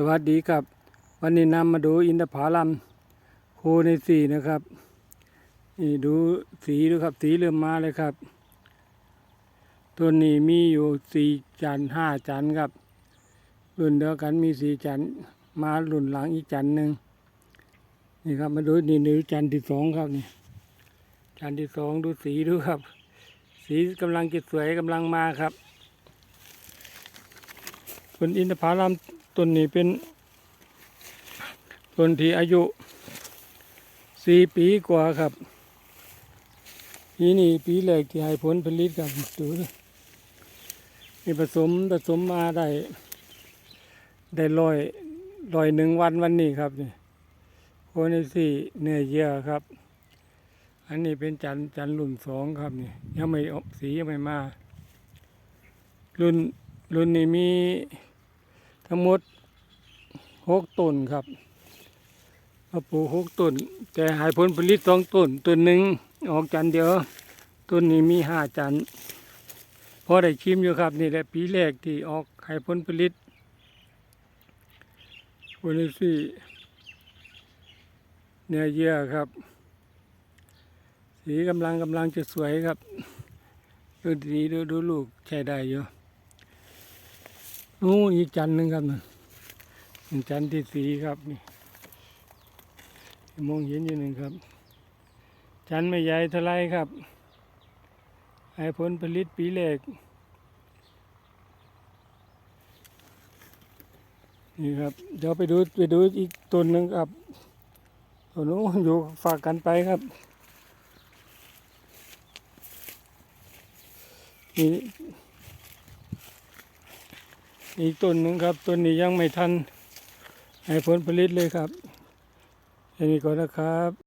สวัสดีครับ วันนี้นำมาดูอินทผลัมโคในสีนะครับนี่ดูสีดูครับ สีเริ่มมาเลยครับตัวนี้มีอยู่สี่จันห้าจันครับ รุ่นเดียวกันมีสี่จันมารุ่นหลังอีกจันหนึ่งนี่ครับมาดูนี่ดูจันที่สองครับนี่จันที่สองดูสีดูครับ สีกำลังจะสวยกำลังมาครับส่วนอินทผลัม ต้นนี้เป็นต้นที่อายุสี่ปีกว่าครับปีนี้ปีแรกที่ให้ผลผลิตครับดูดินี่ผสมผสมมาได้ ได้ร้อยร้อยหนึ่งวันวันนี้ครับนี่โคนสี่เนื้อเยื่อครับ อันนี้เป็นจันจันร์รุ่นสองครับนี่ยังไม่ออกสียังไม่มา รุ่นรุ่นนี้มี ทั้งหมดหกต้นครับมาปลูกหกต้น แต่หายผลผลิตสองต้นต้นหนึ่งออกจันเดียวต้นนี้มีห้าจันทร์พอได้ชิมอยู่ครับ นี่แหละปีแรกที่ออกหายผลผลิตวันนี้สี่เนื้อเยื่อครับ สีกำลังกำลังจะสวยครับ ดูดีดูดูลูกใช้ได้อยู่ นู้อีกจันหนึ่งครับนั่นจันที่สีครับนี่มองเห็นอยู่หนึ่งครับ จันไม่ใหญ่เท่าไรครับให้ผลผลิตปีแรกนี่ครับ เดี๋ยวไปดูไปดูอีกต้นหนึ่งครับตัวนู้นอยู่ฝากกันไปครับนี่ อีกต้นหนึ่งครับต้นนี้ยังไม่ทันให้ผลผลิตเลยครับอันนี้ก่อนนะครับ